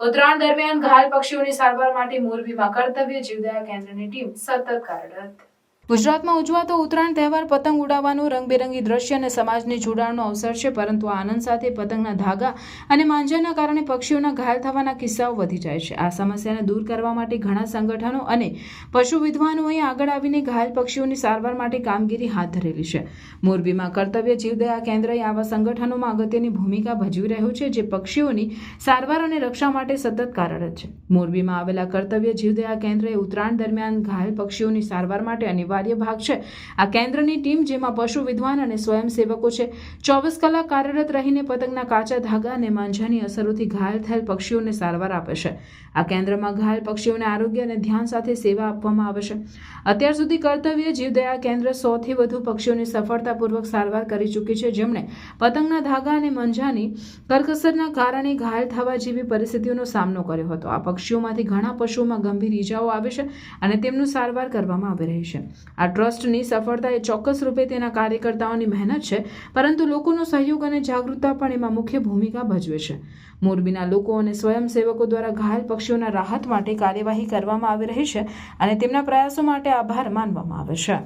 ઉત્તરાયણ દરમિયાન ઘાયલ પક્ષીઓની સારવાર માટે મોરબીમાં કર્તવ્ય જીવદયા કેન્દ્રની ટીમ સતત કાર્યરત ગુજરાતમાં ઉજવાતો ઉત્તરાયણ તહેવાર પતંગ ઉડાવવાનું, રંગબેરંગી દ્રશ્ય અને સમાજને જોડાણનો અવસર છે, પરંતુ આનંદ સાથે પતંગના ધાગા અને માંજાના કારણે પક્ષીઓના ઘાયલ થવાના કિસ્સાઓ વધી જાય છે. આ સમસ્યાને દૂર કરવા માટે ઘણા સંગઠનો અને પશુ વિદ્વાનોએ આગળ આવીને ઘાયલ પક્ષીઓની સારવાર માટે કામગીરી હાથ ધરેલી છે. મોરબીમાં કર્તવ્ય જીવદયા કેન્દ્રએ આવા સંગઠનોમાં અગત્યની ભૂમિકા ભજવી રહ્યું છે, જે પક્ષીઓની સારવાર અને રક્ષા માટે સતત કાર્યરત છે. મોરબીમાં આવેલા કર્તવ્ય જીવદયા કેન્દ્રએ ઉત્તરાયણ દરમિયાન ઘાયલ પક્ષીઓની સારવાર માટે અનિવાર્ય ભાગ છે. આ કેન્દ્રની ટીમ, જેમાં પશુ વિદ્વાન અને સ્વયંસેવકો છે, ચોવીસ કલાક કાર્યરત રહીને પતંગના કાચા ધાગા અને માંજાની અસરોથી ઘાયલ થયેલ પક્ષીઓને સારવાર આપે છે. આ કેન્દ્રમાં ઘાયલ પક્ષીઓને આરોગ્ય અને ધ્યાન સાથે સેવા આપવામાં આવે છે. અત્યાર સુધી કર્તવ્ય જીવદયા કેન્દ્ર સોથી વધુ પક્ષીઓની સફળતાપૂર્વક સારવાર કરી ચૂકી છે, જેમણે પતંગના ધાગા અને મંજાની કરકસરના કારણે ઘાયલ થવા જેવી પરિસ્થિતિઓનો સામનો કર્યો હતો. આ પક્ષીઓમાંથી ઘણા પશુઓમાં ગંભીર ઈજાઓ આવે છે અને તેમનું સારવાર કરવામાં આવી રહી છે. આ ટ્રસ્ટની સફળતા એ ચોક્કસ રૂપે તેના કાર્યકર્તાઓની મહેનત છે, પરંતુ લોકોનો સહયોગ અને જાગૃતતા પણ એમાં મુખ્ય ભૂમિકા ભજવે છે. મોરબીના લોકો અને સ્વયંસેવકો દ્વારા ઘાયલ પક્ષીઓના રાહત માટે કાર્યવાહી કરવામાં આવી રહી છે અને તેમના પ્રયાસો માટે આભાર માનવામાં આવે છે.